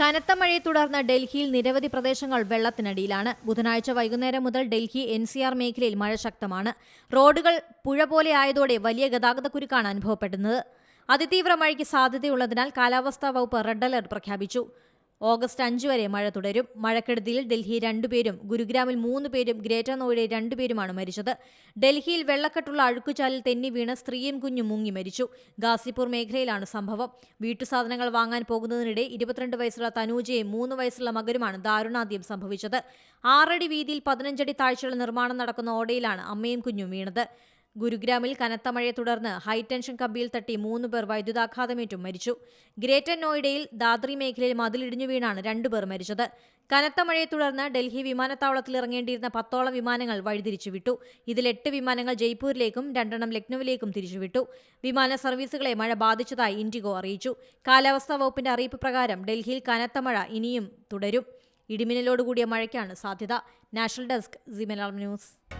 കനത്ത മഴയെ തുടർന്ന് ഡൽഹിയിൽ നിരവധി പ്രദേശങ്ങൾ വെള്ളത്തിനടിയിലാണ്. ബുധനാഴ്ച വൈകുന്നേരം മുതൽ ഡൽഹി എൻ സി ആർ മേഖലയിൽ മഴ ശക്തമാണ്. റോഡുകൾ പുഴ പോലെ ആയതോടെ വലിയ ഗതാഗതക്കുരുക്കാണ് അനുഭവപ്പെടുന്നത്. അതിതീവ്ര മഴയ്ക്ക് സാധ്യതയുള്ളതിനാൽ കാലാവസ്ഥാ വകുപ്പ് റെഡ് അലർട്ട് പ്രഖ്യാപിച്ചു. ഓഗസ്റ്റ് അഞ്ച് വരെ മഴ തുടരും. മഴക്കെടുതിയിൽ ഡൽഹി രണ്ടുപേരും ഗുരുഗ്രാമിൽ മൂന്ന് പേരും ഗ്രേറ്റർ നോയിഡയിൽ രണ്ടുപേരുമാണ് മരിച്ചത്. ഡൽഹിയിൽ വെള്ളക്കെട്ടുള്ള അഴുക്കുചാലിൽ തെന്നി വീണ സ്ത്രീയും കുഞ്ഞും മുങ്ങി മരിച്ചു. ഗാസിപൂർ മേഖലയിലാണ് സംഭവം. വീട്ടുസാധനങ്ങൾ വാങ്ങാൻ പോകുന്നതിനിടെ ഇരുപത്തിരണ്ട് വയസ്സുള്ള തനൂജയും മൂന്ന് വയസ്സുള്ള മകനുമാണ് ദാരുണാദ്യം സംഭവിച്ചത്. ആറടി വീതിയിൽ പതിനഞ്ചടി താഴ്ചയുള്ള നിർമ്മാണം നടക്കുന്ന ഓടയിലാണ് അമ്മയും കുഞ്ഞും വീണത്. ഗുരുഗ്രാമിൽ കനത്ത മഴയെ തുടർന്ന് ഹൈടെൻഷൻ കമ്പിയിൽ തട്ടി മൂന്ന് പേർ വൈദ്യുതാഘാതമേറ്റും മരിച്ചു. ഗ്രേറ്റർ നോയിഡയിൽ ദാദ്രി മേഖലയിൽ മതിലിടിഞ്ഞു വീണാണ് രണ്ടുപേർ മരിച്ചത്. കനത്ത മഴയെ തുടർന്ന് ഡൽഹി വിമാനത്താവളത്തിൽ ഇറങ്ങേണ്ടിയിരുന്ന പത്തോളം വിമാനങ്ങൾ വഴിതിരിച്ചു വിട്ടു. ഇതിൽ എട്ട് വിമാനങ്ങൾ ജയ്പൂരിലേക്കും രണ്ടെണ്ണം ലക്നൌവിലേക്കും തിരിച്ചുവിട്ടു വിമാന സർവീസുകളെ മഴ ബാധിച്ചതായി ഇൻഡിഗോ അറിയിച്ചു. കാലാവസ്ഥാ വകുപ്പിന്റെ അറിയിപ്പ് പ്രകാരം ഡൽഹിയിൽ കനത്ത മഴ ഇനിയും തുടരും. ഇടിമിന്നലോടുകൂടിയ മഴയ്ക്കാണ് സാധ്യത. National desk Malayalam news.